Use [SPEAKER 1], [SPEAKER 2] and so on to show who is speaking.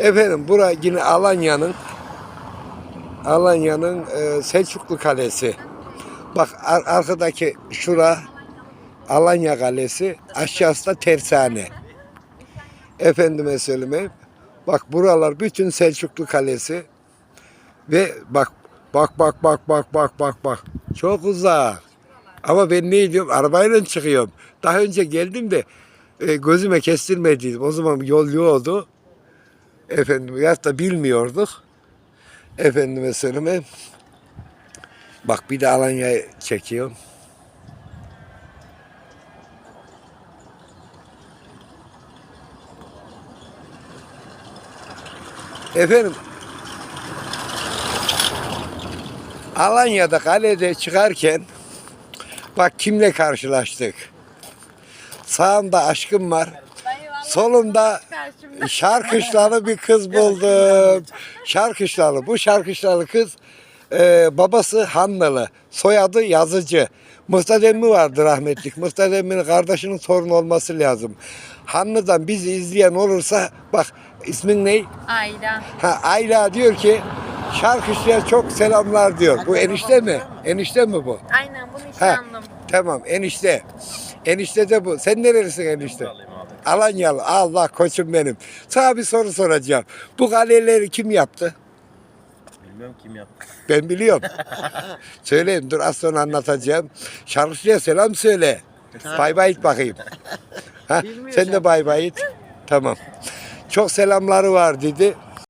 [SPEAKER 1] Efendim bura yine Alanya'nın Alanya'nın e, Selçuklu Kalesi. Bak ar- arkadaki şura Alanya Kalesi, aşağısı da tersane. Efendime söyleyeyim. Bak buralar bütün Selçuklu Kalesi. Ve bak bak bak bak bak bak bak bak. Çok uzak. Ama ben ne diyorum? Arabayla çıkıyorum. Daha önce geldim de e, gözüme kestirmediydim. O zaman yol yoktu. Efendim ya da bilmiyorduk. Efendime söyleyeyim. Bak bir de Alanya'yı çekiyorum. Efendim Alanya'da kalede çıkarken bak kimle karşılaştık. Sağımda aşkım var. Solumda şarkışlalı bir kız buldum. Şarkışlalı. Bu şarkışlalı kız e, babası Hannalı. Soyadı Yazıcı. Muhtar emmi vardı rahmetlik. Muhtar emminin kardeşinin torunu olması lazım. Hanlı'dan bizi izleyen olursa bak ismin ne?
[SPEAKER 2] Ayda.
[SPEAKER 1] Ha Ayla diyor ki şarkışlıya çok selamlar diyor. Bu enişte mi? Enişte mi bu?
[SPEAKER 2] Aynen bunu
[SPEAKER 1] Ha,
[SPEAKER 2] nişanlım.
[SPEAKER 1] tamam enişte. Enişte de bu. Sen nerelisin enişte? Alanyalı. Allah koçum benim. Sana bir soru soracağım. Bu kaleleri kim yaptı?
[SPEAKER 3] Bilmiyorum kim yaptı.
[SPEAKER 1] Ben biliyorum. Söyleyeyim dur az sonra anlatacağım. Şarkıcıya selam söyle. Bay bay it bakayım. Ha, sen de bay bay it. Tamam. Çok selamları var dedi.